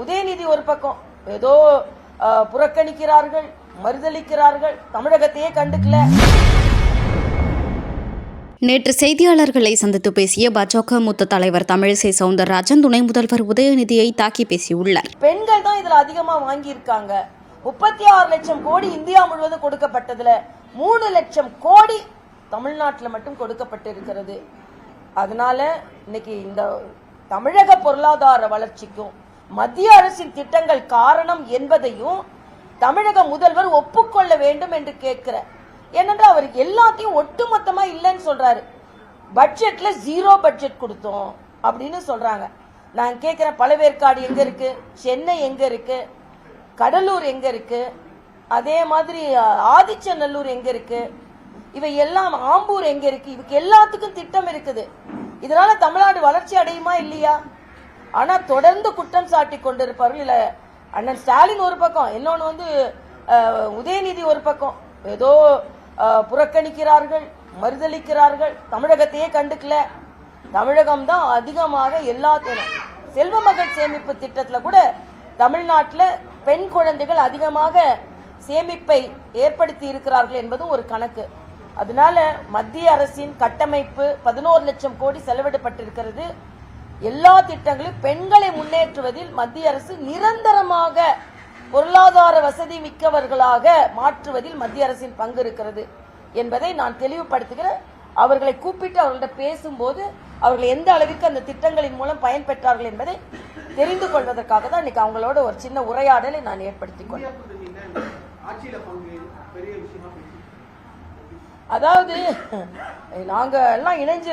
உதயநிதி ஒரு பக்கம். ஏதோ புறக்கணிக்கிறார்கள் மறுதளிக்கிறார்கள். தமிழகத்தையே கண்டுக்கல. நேற்று செய்தியாளர்களை சந்தித்து பேசிய பாஜக மூத்த தலைவர் தமிழிசை சவுந்தரராஜன் துணை முதல்வர் உதயநிதியை தாக்கி பேசியுள்ளார். பெண்கள் தான் இதுல அதிகமா வாங்கியிருக்காங்க. முப்பத்தி ஆறு லட்சம் கோடி இந்தியா முழுவதும் கொடுக்கப்பட்டதுல மூணு லட்சம் கோடி தமிழ்நாட்டில் மட்டும் கொடுக்கப்பட்டிருக்கிறது. அதனால இன்னைக்கு இந்த தமிழக பொருளாதார வளர்ச்சிக்கும் மத்திய அரசின் திட்டங்கள் காரணம் என்பதையும் தமிழக முதல்வர் ஒப்புக்கொள்ள வேண்டும் என்று கேட்கிற ஏனென்றால் அவர் எல்லாத்தையும் ஒட்டுமொத்தமா இல்லைன்னு சொல்றாரு. பட்ஜெட்ல ஜீரோ பட்ஜெட் கொடுத்தோம் அப்படின்னு சொல்றாங்க. நான் கேட்கிறேன் பழவேற்காடு எங்க இருக்கு? சென்னை எங்க இருக்கு? கடலூர் எங்க இருக்கு? அதே மாதிரி ஆதிச்சநல்லூர் எங்க இருக்கு? இவை எல்லாம் ஆம்பூர் எங்க இருக்கு? இதுக்கு எல்லாத்துக்கும் திட்டம் இருக்குது. இதனால தமிழ்நாடு வளர்ச்சி அடையுமா இல்லையா? ஆனா தொடர்ந்து குற்றம் சாட்டி கொண்டிருப்பார்கள் இல்ல. அண்ணன் ஸ்டாலின் ஒரு பக்கம் இன்னொன்னு வந்து உதயநிதி ஒரு பக்கம். ஏதோ புறக்கணிக்கிறார்கள் மறுதளிக்கிறார்கள். தமிழகத்தையே கண்டுக்கல. தமிழகம் தான் அதிகமாக எல்லாத்தையும் செல்வ மகள் சேமிப்பு திட்டத்துல கூட தமிழ்நாட்டில் பெண் குழந்தைகள் அதிகமாக சேமிப்பை ஏற்படுத்தி இருக்கிறார்கள் என்பதும் ஒரு கணக்கு. அதனால மத்திய அரசின் கட்டமைப்பு பதினோரு லட்சம் கோடி செலவிடப்பட்டிருக்கிறது. எல்லா திட்டங்களும் பெண்களை முன்னேற்றுவதில் மத்திய அரசு நிரந்தரமாக பொருளாதார வசதி மிக்கவர்களாக மாற்றுவதில் மத்திய அரசின் பங்கு இருக்கிறது என்பதை நான் தெளிவுபடுத்துகிறேன். அவர்களை கூப்பிட்டு அவர்கள்ட்ட பேசும்போது அவர்கள் எந்த அளவிற்கு அந்த திட்டங்களின் மூலம் பயன்பெற்றார்கள் என்பதை தெரிந்து கொள்வதற்காக தான் இன்னைக்கு அவங்களோட ஒரு சின்ன உரையாடலை நான் ஏற்படுத்திக் கொண்டேன். அதாவது நாங்க எல்லாம் இணைஞ்சு